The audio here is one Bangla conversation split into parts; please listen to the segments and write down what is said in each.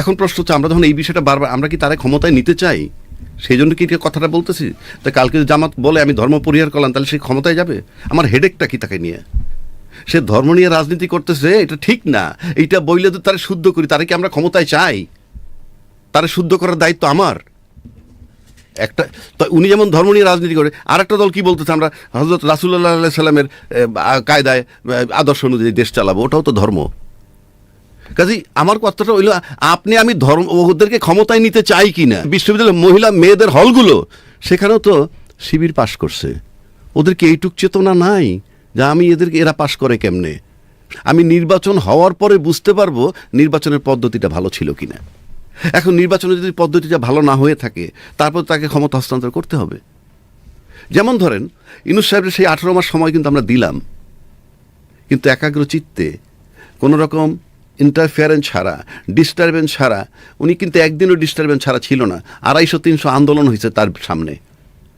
এখন প্রশ্ন হচ্ছে, আমরা যখন এই বিষয়টা বারবার আমরা কি তারা ক্ষমতায় নিতে চাই? সেই জন্য কি কথাটা বলতেছি? তা কালকে জামাত বলে, আমি ধর্ম পরিহার করলাম, তাহলে সে ক্ষমতায় যাবে? আমার হেডেকটা কি তাকে নিয়ে? সে ধর্ম নিয়ে রাজনীতি করতেছে, এটা ঠিক না। এইটা বইলে তো তারা শুদ্ধ করি, তারা কি আমরা ক্ষমতায় চাই? তারা শুদ্ধ করার দায়িত্ব আমার? একটা তো উনি যেমন ধর্ম নিয়ে রাজনীতি করে আর একটা দল কি বলতেছে আমরা? হজরত রাসুল্লাহ সাল্লামের কায়দায় আদর্শ অনুযায়ী দেশ চালাবো, ওটাও তো ধর্ম। কাজেই আমার কথাটা হইল, আপনি আমি ধর্ম ওদেরকে ক্ষমতায় নিতে চাই কি না বিশ্ববিদ্যালয়ের মহিলা মেয়েদের হলগুলো, সেখানেও তো শিবির পাশ করছে। ওদেরকে এইটুক চেতনা নাই যে আমি এদেরকে, এরা পাশ করে কেমনে? আমি নির্বাচন হওয়ার পরে বুঝতে পারব নির্বাচনের পদ্ধতিটা ভালো ছিল কিনা। এখন নির্বাচনের যদি পদ্ধতিটা ভালো না হয়ে থাকে, তারপর তাকে ক্ষমতা হস্তান্তর করতে হবে। যেমন ধরেন, ইনুস সাহেবের সেই আঠারো মাস সময় কিন্তু আমরা দিলাম। কিন্তু একাগ্র চিত্তে কোনো রকম ইন্টারফেয়ারেন্স ছাড়া ডিস্টারবেন্স ছাড়া উনি কিন্তু একদিনও ডিস্টারবেন্স ছাড়া ছিল না। আড়াইশো তিনশো আন্দোলন হয়েছে তার সামনে।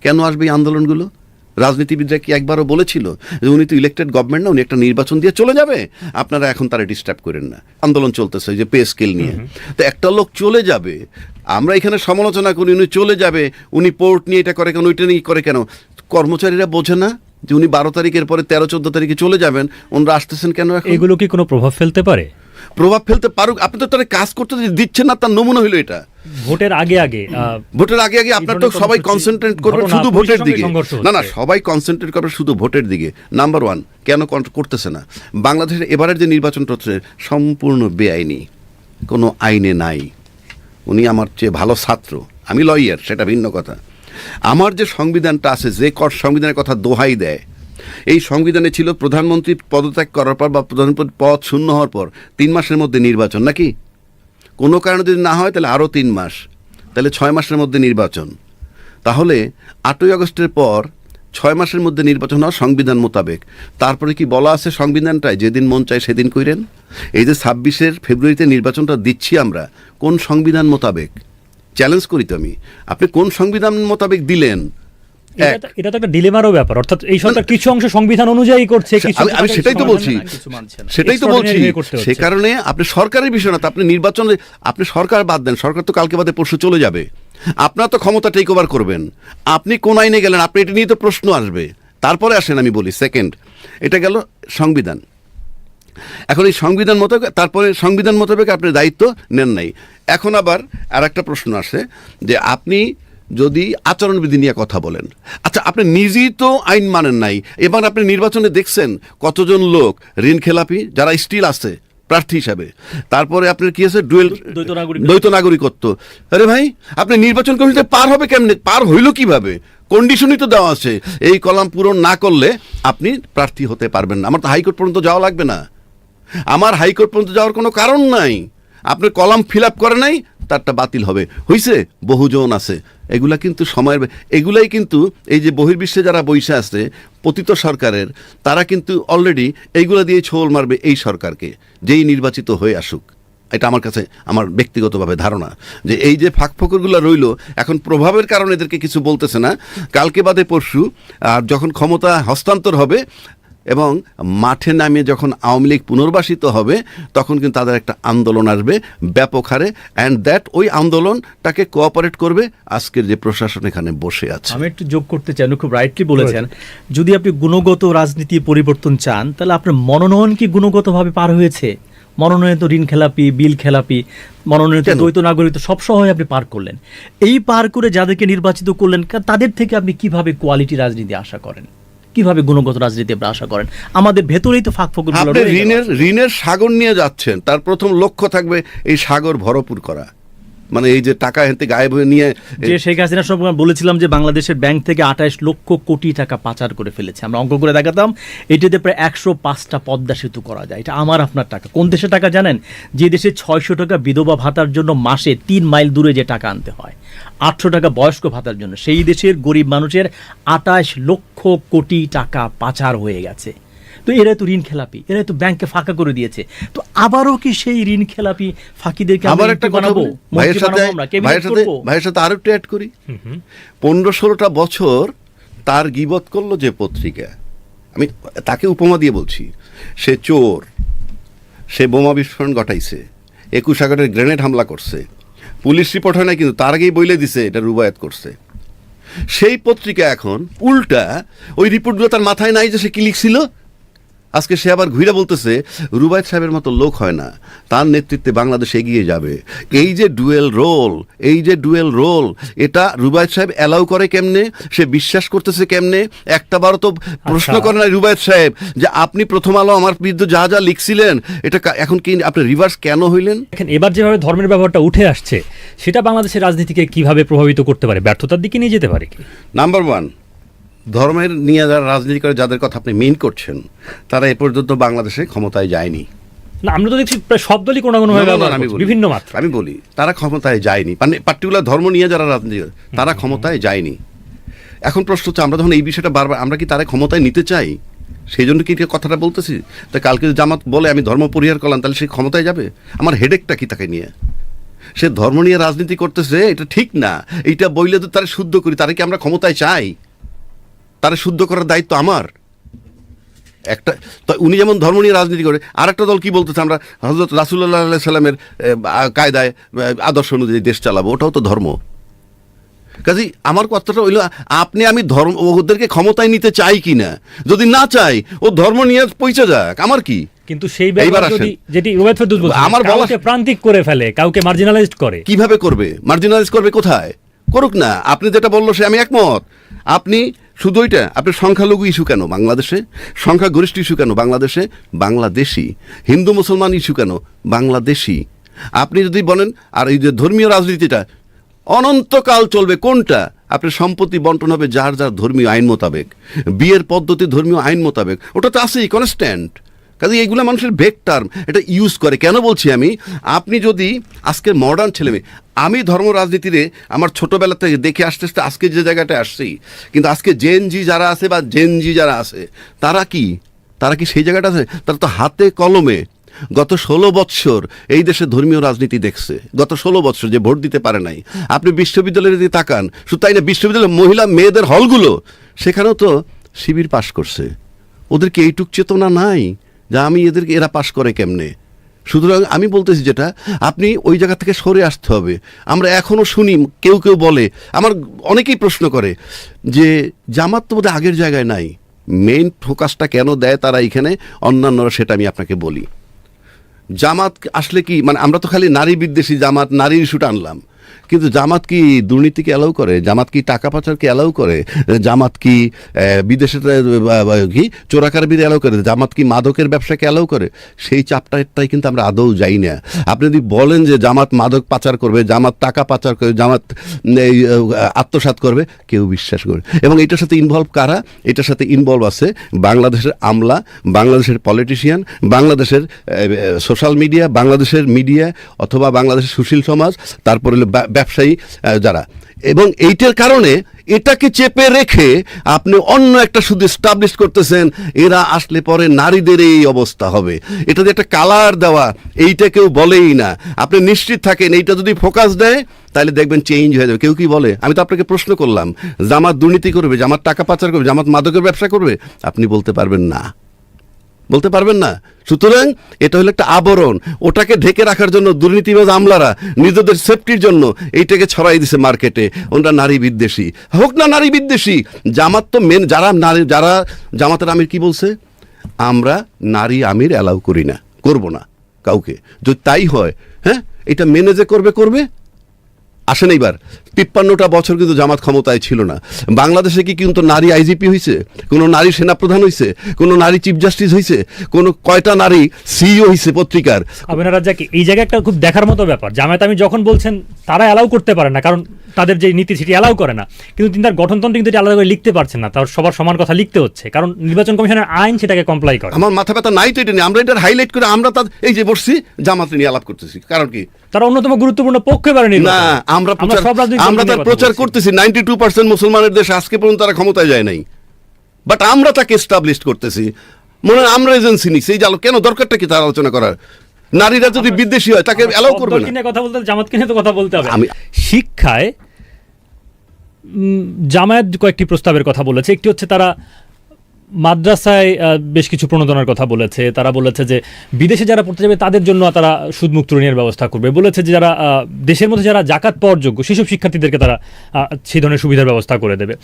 কেন আসবে এই আন্দোলনগুলো? রাজনীতিবিদরা কি একবারও বলেছিল যে উনি তো ইলেক্টেড গভর্নমেন্ট না উনি একটা নির্বাচন দিয়ে চলে যাবে? আপনারা এখন তারা ডিস্টার্ব করেন না। আন্দোলন চলতেছে যে পে স্কেল নিয়ে। তো একটা লোক চলে যাবে। আমরা এখানে সমালোচনা করি উনি চলে যাবে। উনি পোর্ট নিয়ে এটা করে কেন ওইটা নিয়ে করে কেন? কর্মচারীরা বোঝে না যে উনি বারো তারিখের পরে তেরো চোদ্দ তারিখে চলে যাবেন। ওনারা আসতেছেন কেন এগুলো কি কোনো প্রভাব ফেলতে পারে? প্রভাব ফেলতে পারুক আপনি তো তারা কাজ করতে দিচ্ছেন না তার নমুনা হইল এটা। ভোটের আগে আগে ভোটের আগে আগে আপনার তো সবাই কনসেন্ট্রেট করবে শুধু ভোটের দিকে। না না সবাই কনসেন্ট্রেট করবে শুধু ভোটের দিকে। নাম্বার ওয়ান কেন করতেছে না? বাংলাদেশের এবারের যে নির্বাচনটা হচ্ছে সম্পূর্ণ বেআইনি। কোনো আইনে নাই। উনি আমার চেয়ে ভালো ছাত্র। আমি লয়ার সেটা ভিন্ন কথা। আমার যে সংবিধানটা আছে যে কর সংবিধানের কথা দোহাই দেয় এই সংবিধানে ছিল প্রধানমন্ত্রী পদত্যাগ করার পর বা প্রধানমন্ত্রী পদ শূন্য হওয়ার পর তিন মাসের মধ্যে নির্বাচন, নাকি? কোনো কারণে যদি না হয়, তাহলে আরও তিন মাস, তাহলে ছয় মাসের মধ্যে নির্বাচন। তাহলে আটই আগস্টের পর ছয় মাসের মধ্যে নির্বাচন হওয়া সংবিধান মোতাবেক। তারপরে কি বলা আছে সংবিধানটায়? যেদিন মন চায় সেদিন কইরেন। এই যে ছাব্বিশের ফেব্রুয়ারিতে নির্বাচনটা দিচ্ছি আমরা, কোন সংবিধান মোতাবেক? চ্যালেঞ্জ করি তো আমি। আপনি কোন সংবিধান মোতাবেক দিলেন? এটা তো- একটা ডিলেমারও ব্যাপার। অর্থাৎ এই সরকার কিছু অংশ সংবিধান অনুযায়ী করছে আমি- সেটাই তো বলছি। সেটাই তো বলছি। সে কারণে আপনি সরকারের বিষয় না আপনি নির্বাচনে আপনি সরকার বাদ দেন সরকার তো কালকে বাদে পরশু চলে যাবে। আপনার তো ক্ষমতা টেক ওভার করবেন। আপনি কোন আইনে গেলেন আপনি এটা নিয়ে তো প্রশ্ন আসবে। তারপরে আসেন আমি বলি সেকেন্ড এটা গেল সংবিধান। এখন এই সংবিধান মোতাবেক তারপরে সংবিধান মোতাবেক আপনি দায়িত্ব নেন নাই। এখন আবার আর একটা প্রশ্ন আসে যে আপনি যদি আচরণবিধি নিয়ে কথা বলেন। আচ্ছা আপনি নিজেই তো আইন মানেন নাই। এবার আপনি নির্বাচনে দেখছেন কতজন লোক ঋণ খেলাপি যারা স্টিল আছে প্রার্থী হিসাবে। তারপরে আপনার কি আছে? ডুয়েল দ্বৈত নাগরিকত্ব। আরে ভাই আপনি নির্বাচন কমিশনে পার হবে কেমনে? পার হইল কীভাবে? কন্ডিশনই তো দেওয়া আছে। এই কলাম পূরণ না করলে আপনি প্রার্থী হতে পারবেন না। আমার তো হাইকোর্ট পর্যন্ত যাওয়া লাগবে না। আমার হাইকোর্ট পর্যন্ত যাওয়ার কোনো কারণ নাই। আপনি কলাম ফিল আপ করে নাই তারটা বাতিল হবে। হইছে বহুজন আছে। এগুলা কিন্তু সময়ের এগুলাই কিন্তু এই যে বহির্বিশ্বে যারা বৈশা আছে, পতিত সরকারের, তারা কিন্তু অলরেডি এইগুলা দিয়ে ছোল মারবে এই সরকারকে, যেই নির্বাচিত হয়ে আসুক। এটা আমার কাছে, আমার ব্যক্তিগতভাবে ধারণা যে এই যে ফাঁক ফকরগুলো রইল, এখন প্রভাবের কারণে এদেরকে কিছু বলতেছে না। কালকে বাদে পরশু, আর যখন ক্ষমতা হস্তান্তর হবে এবং মাঠে নামে যখন আওয়ামী লীগ পুনর্বাসিত হবে তখন কিন্তু তাদের একটা আন্দোলন আসবে ব্যাপক হারে। অ্যান্ড দ্যাট ওই আন্দোলনটাকে কোঅপারেট করবে আজকের যে প্রশাসন এখানে বসে আছে। আমি একটু যোগ করতে চাই খুব রাইটলি বলেছেন। যদি আপনি গুণগত রাজনীতি পরিবর্তন চান তাহলে আপনার মনোনয়ন কি গুণগতভাবে পার হয়েছে? মনোনয়ন তো ঋণ খেলাপি বিল খেলাপি মনোনয়ন দ্বৈত নাগরিক সব সহ আপনি পার করলেন। এই পার করে যাদেরকে নির্বাচিত করলেন তাদের থেকে আপনি কীভাবে কোয়ালিটি রাজনীতি আশা করেন? কীভাবে গুণগত রাজনীতি আপনি আশা করেন? আমাদের ভেতরেই তো ফাঁক ফকুর ঋণের ঋণের সাগর নিয়ে যাচ্ছেন তার প্রথম লক্ষ্য থাকবে এই সাগর ভরপুর করা। মানে এই যে টাকা হেঁটে গায়েব হয়ে নিয়ে যে শেখ হাসিনার সময় বলেছিলাম যে বাংলাদেশের ব্যাংক থেকে আঠাশ লক্ষ কোটি টাকা পাচার করে ফেলেছে। আমরা অঙ্ক করে দেখাতাম এটাতে প্রায় একশো পাঁচটা পদ্মা সেতু করা যায়। এটা আমার আপনার টাকা। কোন দেশের টাকা জানেন? যে দেশে ছয়শো টাকা বিধবা ভাতার জন্য মাসে তিন মাইল দূরে যে টাকা আনতে হয় আটশো টাকা বয়স্ক ভাতার জন্য। সেই দেশের গরিব মানুষের আঠাশ লক্ষ কোটি টাকা পাচার হয়ে গেছে। তো এরা তো ঋণ খেলাপি এরা তো ব্যাংকে ফাঁকা করে দিয়েছে। তো আবারও কি সেই ঋণ খেলাপি ফাঁকিদেরকে আমরা আবার একটা কথা বানাবো? বলি ভাইয়ের সাথে ভাইয়ের সাথে ভাইয়ের সাথে আরও একটু অ্যাড করি পনেরো ষোলোটা বছর তার গিবত করল যে পত্রিকা। আমি তাকে উপমা দিয়ে বলছি সে চোর সে বোমা বিস্ফোরণ ঘটাইছে একুশ আগস্টের গ্রেনেড হামলা করছে পুলিশ রিপোর্ট হয় না কিন্তু তার আগেই বইলে দিছে এটা রুবায়াত করছে। সেই পত্রিকা এখন উল্টা ওই রিপোর্টগুলো তার মাথায় নাই যে সে কি লিখছিল? আজকে সে আবার ঘুরে বলতেছে রুবায়ত সাহেবের মতো লোক হয় না। তার নেতৃত্বে বাংলাদেশ এগিয়ে যাবে। এই যে ডুয়েল রোল এই যে ডুয়েল রোল এটা রুবায়ত সাহেব অ্যালাউ করে কেমনে? সে বিশ্বাস করতেছে কেমনে? একটা বারও তো প্রশ্ন আচ্ছা। করে না রুবায়ত সাহেব যে আপনি প্রথম আলো আমার বিরুদ্ধে যা যা লিখছিলেন এটা এখন কি আপনি রিভার্স কেন হইলেন? দেখেন এবার যেভাবে ধর্মের ব্যবহারটা উঠে আসছে সেটা বাংলাদেশের রাজনীতিকে কীভাবে প্রভাবিত করতে পারে? ব্যর্থতার দিকে নিয়ে যেতে পারে কি? নাম্বার ওয়ান ধর্মের নিয়ে যারা রাজনীতি করে যাদের কথা আপনি মেইন করছেন তারা এ পর্যন্ত বাংলাদেশে ক্ষমতায় যায়নি। না আমরা তো দেখছি প্রায় সব দলই কোনো কোনো আমি বিভিন্ন মাত্রা। আমি বলি তারা ক্ষমতায় যায়নি। মানে পার্টিকুলার ধর্ম নিয়ে যারা রাজনীতি করে, তারা ক্ষমতায় যায়নি। এখন প্রশ্ন হচ্ছে আমরা যখন এই বিষয়টা বারবার আমরা কি তারা ক্ষমতায় নিতে চাই? সেই জন্য কি কথাটা বলতেছি? তা কালকে জামাত বলে আমি ধর্ম পরিহার করলাম তাহলে সে ক্ষমতায় যাবে? আমার হেডেকটা কি তাকে নিয়ে? সে ধর্ম নিয়ে রাজনীতি করতেছে এটা ঠিক না। এইটা বইলে তো তারা শুদ্ধ করি তারা কি আমরা ক্ষমতায় চাই? তারা শুদ্ধ করার দায়িত্ব আমার। একটা তো উনি যেমন ধর্ম নিয়ে রাজনীতি করে আর একটা দল কি বলতেছে আমরা? হজরত রাসুল্লাহ আল্লাহ সাল্লামের কায়দায় আদর্শ অনুযায়ী দেশ চালাবো ওটাও তো ধর্ম। কাজী আমার কথাটা হইল আপনি আমি ধর্ম ওদেরকে ক্ষমতায় নিতে চাই কি না যদি না চাই ও ধর্ম নিয়ে পৌঁছে যাক আমার কি? কিন্তু সেই ব্যাপার যদি যেটি রুবায়ত ফেরদৌস বলছে আমার কাউকে প্রান্তিক করে ফেলে কাউকে মার্জিনালাইজড করে। কীভাবে করবে? মার্জিনালাইজ করবে কোথায়? করুক না আপনি যেটা বলল সে আমি একমত। আপনি শুধু ওইটা, আপনি সংখ্যালঘু ইস্যু কেন? বাংলাদেশে? সংখ্যাগরিষ্ঠ ইস্যু কেন? বাংলাদেশে? বাংলাদেশি। হিন্দু মুসলমান ইস্যু কেন? বাংলাদেশি। আপনি যদি বলেন, আর এই যে ধর্মীয় রাজনীতিটা, অনন্তকাল চলবে কোনটা? আপনার সম্পত্তি বন্টন হবে যার যার ধর্মীয় আইন মোতাবেক। বিয়ের পদ্ধতি ধর্মীয় আইন মোতাবেক। ওটা তো আছেই কনস্ট্যান্ট কাজে এইগুলো মানুষের বেক টার্ম এটা ইউজ করে। কেন বলছি আমি? আপনি যদি আজকের মডার্ন ছেলে মেয়ে, আমি ধর্ম রাজনীতিরে আমার ছোটোবেলা থেকে দেখে আসতে আসতে আজকে যে জায়গাটায় আসছি, কিন্তু আজকে জেন জি যারা আছে বা জেন জি যারা আছে, তারা কি? তারা কি সেই জায়গাটা আছে? তারা তো হাতে কলমে গত ষোলো বৎসর এই দেশে ধর্মীয় রাজনীতি দেখছে। গত ষোলো বৎসর যে ভোট দিতে পারে নাই। আপনি বিশ্ববিদ্যালয়ের যদি তাকান, শুধু তাই না, বিশ্ববিদ্যালয়ের মহিলা মেয়েদের হলগুলো, সেখানেও তো শিবির পাশ করছে। ওদেরকে এইটুক চেতনা নাই? যা আমি এদেরকে এরা পাশ করে কেমনে? সুতরাং আমি বলতেছি যেটা, আপনি ওই জায়গা থেকে সরে আসতে হবে। আমরা এখনও শুনি, কেউ কেউ বলে। আমার অনেকেই প্রশ্ন করে যে, জামাত তো বোধহয় আগের জায়গায় নাই। মেইন ফোকাসটা কেন দেয় তারা এখানে? অন্যান্যরা সেটা আমি আপনাকে বলি। জামাত আসলে কি? মানে আমরা তো খালি নারী বিদ্বেষী জামাত নারী ইস্যুটা আনলাম। কিন্তু জামাত কি দুর্নীতিকে অ্যালাউ করে? জামাত কি টাকা পাচারকে অ্যালাউ করে? জামাত কি বিদেশে কি চোরাকারবির অ্যালাউ করে? জামাত কি মাদকের ব্যবসাকে অ্যালাউ করে? সেই চাপটাই কিন্তু আমরা আদৌ যাই না। আপনি যদি বলেন যে জামাত মাদক পাচার করবে, জামাত টাকা পাচার করবে জামাত আত্মসাৎ করবে, কেউ বিশ্বাস করে এবং এটার সাথে ইনভলভ কারা? এটার সাথে ইনভলভ আছে বাংলাদেশের আমলা, বাংলাদেশের পলিটিশিয়ান বাংলাদেশের সোশ্যাল মিডিয়া বাংলাদেশের মিডিয়া অথবা বাংলাদেশের সুশীল সমাজ, তারপরে ব্যবসায়ী যারা। এবং এইটার কারণে এটাকে চেপে রেখে আপনি অন্য একটা শুধু স্টাবলিশ করতেছেন, এরা আসলে পরে নারীদের এই অবস্থা হবে। এটা যে একটা কালার দেওয়া, এইটা কেউ বলেই না। আপনি নিশ্চিত থাকেন, এইটা যদি ফোকাস দেয়, তাহলে দেখবেন চেঞ্জ হয়ে যাবে। কেউ কি বলে? আমি তো আপনাকে প্রশ্ন করলাম, জামাত দুর্নীতি করবে, জামাত টাকা পাচার করবে, জামাত মাদকের ব্যবসা করবে? আপনি বলতে পারবেন না। বলতে পারবেন না। সুতরাং এটা হলো একটা আবরণ। ওটাকে ঢেকে রাখার জন্য দুর্নীতিবাজ আমলারা নিজেদের সেফটির জন্য এইটাকে ছড়াই দিছে মার্কেটে। ওনরা নারী বিদ্বেষী। হোক না নারী বিদ্বেষী, জামাত তো মেন যারা নারী যারা জামাতের আমির কি বলছে? আমরা নারী আমির অ্যালাউ করি না, করব না কাউকে। যদি তাই হয় হ্যাঁ এটা মেনে যে করবে করবে। আসেন এইবার। তিপ্পান্নটা বছর কিন্তু জামাত ক্ষমতায় ছিল না। বাংলাদেশে কি কিন্তু নারী আইজিপি হয়েছে কোনো নারী সেনাপ্রধান হয়েছে কোনো নারী চিফ জাস্টিস হয়েছে কোনো কয়টা নারী সিইও হয়েছে পত্রিকার? আমিনা রাজ্জাক এই জায়গায় একটা খুব দেখার মতো ব্যাপার। জামায়াত আমি যখন বলছেন তারা অ্যালাউ করতে পারে না কারণ তাদের যে নীতি সেটি অ্যালাউ করে না। কিন্তু তিনি তার গঠনতন্ত্র কিন্তু আলাদা করে লিখতে পারছেন না তার সবার সমান কথা লিখতে হচ্ছে। কারণ নির্বাচন কমিশনের আইন সেটাকে কমপ্লাই করে। আমার মাথা ব্যথা নাই তো এটা নিয়ে। আমরা এটা হাইলাইট করে আমরা তার এই যে বসছি জামাত নিয়ে আলাপ করতেছি। কারণ কি? তারা অন্যতম গুরুত্বপূর্ণ পক্ষ এবারে না। আমরা প্রচার আমরা তার প্রচার করতেছি। নাইনটি টু পার্সেন্ট মুসলমানের দেশে আজকে পর্যন্ত তারা ক্ষমতায় যায় নাই। বাট আমরা তাকে এস্টাবলিশ করতেছি। মনে হয় আমরা এজেন্সি নিচ্ছি এই যে কেন? দরকারটা কি তার আলোচনা করার? নারীরা যদি বিদেশি হয় তাকে অ্যালাউ করবে না। কথা বলতে জামাতকে নিয়ে তো কথা বলতে হবে। আমি- শিক্ষায় জামায়াত কয়েকটি প্রস্তাবের কথা বলেছে। একটি হচ্ছে তারা মাদ্রাসায় বেশ কিছু প্রণোদনার কথা বলেছে। তারা বলেছে যে বিদেশে যারা পড়তে যাবে, তাদের জন্য তারা সুদমুক্ত ঋণের ব্যবস্থা করবে। বলেছে যে যারা দেশের মধ্যে যারা জাকাত পাওয়ার যোগ্য, সেসব শিক্ষার্থীদেরকে তারা সেই ধরনের সুবিধার ব্যবস্থা করে দেবে।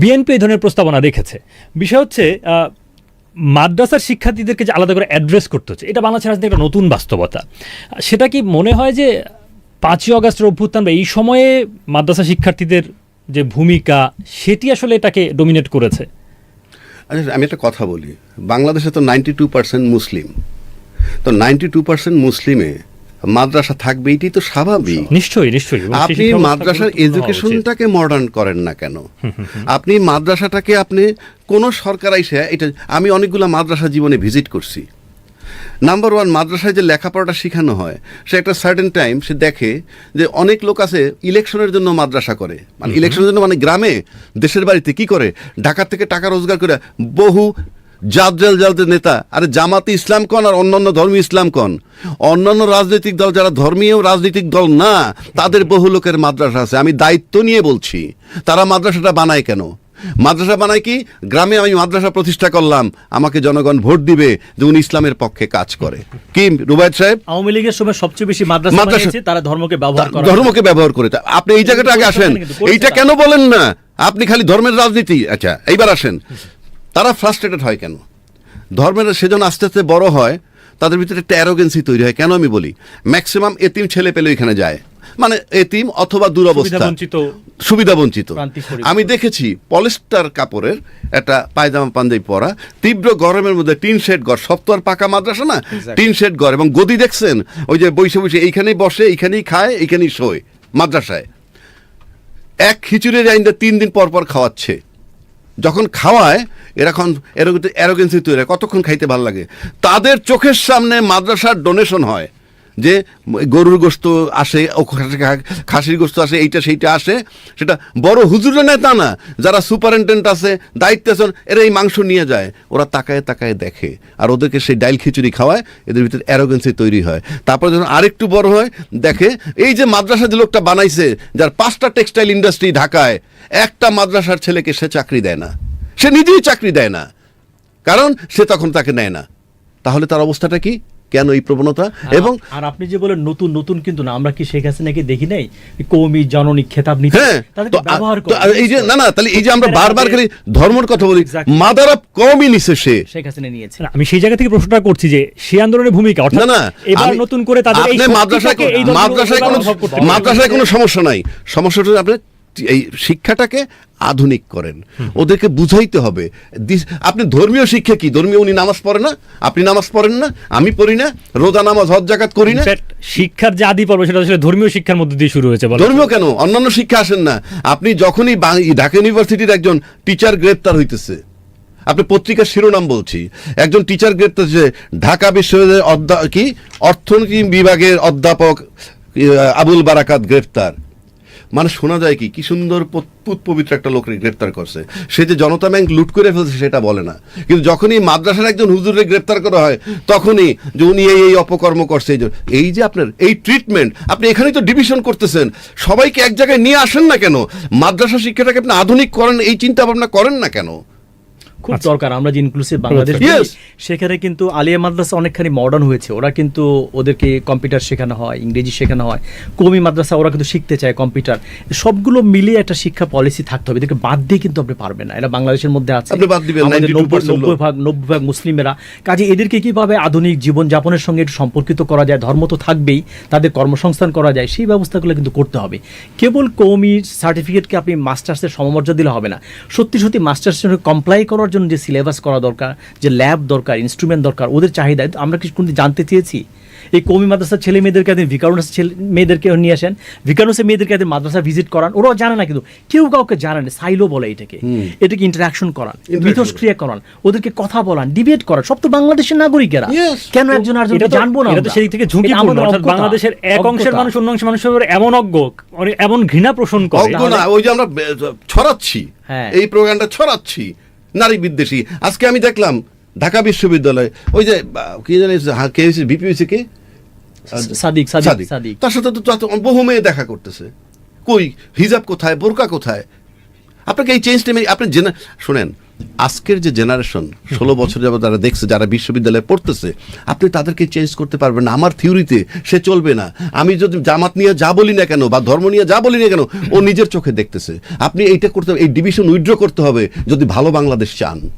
বিএনপি এই ধরনের প্রস্তাবনা রেখেছে বিষয় হচ্ছে মাদ্রাসার শিক্ষার্থীদেরকে যে আলাদা করে অ্যাড্রেস করতে হচ্ছে, এটা বাংলাদেশের রাজনীতি একটা নতুন বাস্তবতা। সেটা কি মনে হয় যে পাঁচই অগাস্টের অভ্যুত্থান বা এই সময়ে মাদ্রাসা শিক্ষার্থীদের যে ভূমিকা, সেটি আসলে এটাকে ডোমিনেট করেছে? আচ্ছা আমি একটা কথা বলি। বাংলাদেশে তো নাইনটি টু পার্সেন্ট মুসলিম। তো নাইনটি টু পার্সেন্ট মুসলিমে মাদ্রাসা থাকবে এটাই তো স্বাভাবিক। নিশ্চয়ই নিশ্চয়ই। আপনি মাদ্রাসার। এডুকেশনটাকে মডার্ন করেন না কেন? আপনি মাদ্রাসাটাকে আপনি কোন সরকার আইসে এটা আমি অনেকগুলো মাদ্রাসা জীবনে ভিজিট করছি। নাম্বার ওয়ান মাদ্রাসায় যে লেখাপড়াটা শেখানো হয় সে একটা সার্টেন টাইম সে দেখে যে অনেক লোক আছে ইলেকশনের জন্য মাদ্রাসা করে। মানে ইলেকশনের জন্য মানে গ্রামে দেশের বাড়িতে কি করে? ঢাকা থেকে টাকা রোজগার করে বহু জাদজাল জালদের নেতা আরে জামাতে ইসলাম কন আর অন্যান্য ধর্মীয় ইসলাম কন। অন্যান্য রাজনৈতিক দল যারা ধর্মীয় রাজনৈতিক দল না তাদের বহু লোকের মাদ্রাসা আছে। আমি দায়িত্ব নিয়ে বলছি তারা মাদ্রাসাটা বানায় কেন? মাদ্রাসা বানায় কি? গ্রামে আমি মাদ্রাসা প্রতিষ্ঠা করলাম। আমাকে জনগণ ভোট দিবে যে উনি ইসলামের পক্ষে কাজ করে। কি রুবায়ত সাহেব? আওয়ামী লীগের সময় সবচেয়ে বেশি মাদ্রাসা বানিয়েছে তারা ধর্মকে ব্যবহার করে ধর্মকে ব্যবহার করে আপনি এই জায়গাটা আগে আসেন। এইটা কেন বলেন না? আপনি খালি ধর্মের রাজনীতি। আচ্ছা এইবার আসেন। তারা ফ্রাস্ট্রেটেড হয় কেন? ধর্মের সেজন আস্তে আস্তে বড় হয় তাদের ভিতরে একটা অ্যারোগেন্সি তৈরি হয়। কেন আমি বলি? ম্যাক্সিমাম এতিম ছেলে পেলে ওইখানে যায়। মানে এতিম অথবা দুরবস্থা। সুবিধা বঞ্চিত আমি দেখেছি পলিস্টার কাপড়ের একটা পায়জামা পাঞ্জাবি পরা তীব্র গরমের মধ্যে টিন শেড ঘর সব তো আর পাকা মাদ্রাসা না? টিন শেড ঘর এবং গদি দেখছেন? ওই যে বসে বসে এইখানেই বসে এইখানেই খায় এইখানেই শোয় মাদ্রাসায়। এক খিচুড়ির আইনটা তিন দিন পর পর খাওয়াচ্ছে। যখন খাওয়ায় এরকম অ্যারোগেন্সি তৈরি কতক্ষণ খাইতে ভালো লাগে? তাদের চোখের সামনে মাদ্রাসার ডোনেশন হয়। যে গরুর গোস্ত আসে খাসির গোস্ত আসে, এইটা সেইটা আসে, সেটা বড় হুজুরে নেয় তা না, যারা সুপারিনটেন্ডেন্ট আছে, দায়িত্ব আছেন, এরা এই মাংস নিয়ে যায়। ওরা তাকায় তাকায় দেখে, আর ওদেরকে সেই ডাইল খিচুড়ি খাওয়ায়, এদের ভিতরে অ্যারোগেন্সি তৈরি হয়। তারপর যখন আরেকটু বড় হয়, দেখে, এই যে মাদ্রাসা যে লোকটা বানাইছে, যার পাঁচটা টেক্সটাইল ইন্ডাস্ট্রি ঢাকায়, একটা মাদ্রাসার ছেলেকে সে চাকরি দেয় না। সে নিজেই চাকরি দেয় না। কারণ সে তখন তাকে নেয় না। তাহলে তার অবস্থাটা কি? কেন এই প্রবণতা? এবং আর আপনি যে বলেন নতুন নতুন কিন্তু না আমরা কি শেখ হাসিনাকে দেখি নাই? কৌমি জননী খেতাব নিতে হ্যাঁ। তাদেরকে তো ব্যবহার তো এই যে না না তাহলে এই যে আমরা বারবার খালি ধর্মের কথা বলি. মাদার অফ কমই নিছে সে। শেখ হাসিনা নিয়েছে। আমি সেই জায়গা থেকে প্রশ্নটা করছি যে সেই আন্দোলনের ভূমিকা অর্থাৎ না এবার আমি- নতুন করে তাদের এই আপনি মাদ্রাসায় মাদ্রাসায় কোনো। মাদ্রাসায় কোনো সমস্যা নাই। সমস্যাটা আপনি এই শিক্ষাটাকে আধুনিক করেন। ওদেরকে বুঝাইতে হবে। আপনি ধর্মীয় শিক্ষা কি? ধর্মীয় উনি নামাজ পড়ে না? আপনি নামাজ পড়েন না? আমি পড়ি না? রোজা নামাজ হজ জাকাত করি না? শিক্ষার যে আদি পর্ব সেটা আসলে ধর্মীয় শিক্ষার মধ্যে দিয়ে শুরু হয়েছে ধর্মীয় কেন? অন্যান্য শিক্ষা আসেন না। আপনি যখনই ঢাকা ইউনিভার্সিটির একজন টিচার গ্রেপ্তার হইতেছে। আপনি পত্রিকার শিরোনাম বলছি। একজন টিচার গ্রেপ্তার যে ঢাকা বিশ্ববিদ্যালয়ের অধ্যা কি? অর্থনীতি বিভাগের অধ্যাপক আবুল বারাকাত গ্রেপ্তার। মানে শোনা যায় কি কি সুন্দর পবিত্র একটা লোককে গ্রেপ্তার করছে। সে যে জনতা ব্যাংক লুট করে ফেলছে সেটা বলে না। কিন্তু যখনই মাদ্রাসার একজন হুজুরকে গ্রেপ্তার করা হয়, তখনই যে উনি এই এই অপকর্ম করছে, এই যে আপনার, এই ট্রিটমেন্ট আপনি এখানেই তো ডিভিশন করতেছেন। সবাইকে এক জায়গায় নিয়ে আসেন না কেন? মাদ্রাসা শিক্ষাটাকে আপনি আধুনিক করেন, এই চিন্তা ভাবনা করেন না কেন? খুব দরকার আমরা যে ইনক্লুসিভ বাংলাদেশ সেখানে কিন্তু আলিয়া মাদ্রাসা অনেকখানি মডার্ন হয়েছে। ওরা কিন্তু ওদেরকে কম্পিউটার শেখানো হয় ইংরেজি শেখানো হয়। কমি মাদ্রাসা ওরা কিন্তু শিখতে চায় কম্পিউটার সবগুলো মিলিয়ে একটা শিক্ষা পলিসি থাকতে হবে। এদেরকে বাদ দিয়ে কিন্তু আপনি পারবেন না। এটা বাংলাদেশের মধ্যে আছে। আপনি বাদ দিবেন, আমাদের 92% নব্বই নব্বই ভাগ নব্বই ভাগ মুসলিমেরা। কাজে এদেরকে কীভাবে আধুনিক জীবনযাপনের সঙ্গে একটু সম্পর্কিত করা যায় ধর্ম তো থাকবেই তাদের কর্মসংস্থান করা যায় সেই ব্যবস্থাগুলো কিন্তু করতে হবে। কেবল কৌমি সার্টিফিকেটকে আপনি মাস্টার্সের সমমর্যাদা দিলে হবে না। সত্যি সত্যি মাস্টার্সের সঙ্গে কমপ্লাই করার জন্য যে সিলেবাস করা দরকার যে ল্যাব দরকার ইনস্ট্রুমেন্ট দরকার ওদের চাহিদা আমরা কি কোনদিন জানতে চেয়েছি। এই কৌমি মাদ্রাসার ছেলে মেয়েদেরকে একদিন ভিকারুনাস ছেলে মেয়েদেরকে নিয়ে আসেন। ভিকারুনাসের মেয়েদেরকে একদিন মাদ্রাসা ভিজিট করান। ওরাও জানে না কিন্তু কেউ কাউকে জানে না সাইলো বলে এটাকে। এটাকে ইন্টারাকশন করান মিথস্ক্রিয়া করান ওদেরকে কথা বলান ডিবেট করান। সব তো বাংলাদেশের নাগরিকেরা। কেন একজন আর এটা জানব না এটা সেই থেকে অর্থাৎ বাংলাদেশের এক অংশের মানুষ অন্য অংশের মানুষের এমন অজ্ঞ অনেক- এমন ঘৃণা পোষণ করে। অজ্ঞ না ওই যে আমরা ছড়াচ্ছি। হ্যাঁ। এই প্রোগ্রামটা ছড়াচ্ছি। নারী বিদ্বেষী। আজকে আমি দেখলাম ঢাকা বিশ্ববিদ্যালয় ওই যে কি জানি কে হয়েছে বিপি কে? সাদিক সাদিক তার সাথে তো বহু মেয়ে দেখা করতেছে। কই হিজাব কোথায় বোরকা কোথায়? আপনাকে এই চেঞ্জটা আপনি জেনে শোনেন আজকের যে জেনারেশন ষোলো বছর যাবত যারা দেখছে, যারা বিশ্ববিদ্যালয়ে পড়তেছে, আপনি তাদেরকে চেঞ্জ করতে পারবেন না। আমার থিওরিতে সে চলবে না। আমি যদি জামাত নিয়ে যা বলি না কেন, বা ধর্ম নিয়ে যা বলি না কেন, ও নিজের চোখে দেখতেছে। আপনি এইটা করতে এই ডিভিশন উইথড্র করতে হবে, যদি ভালো বাংলাদেশ চান।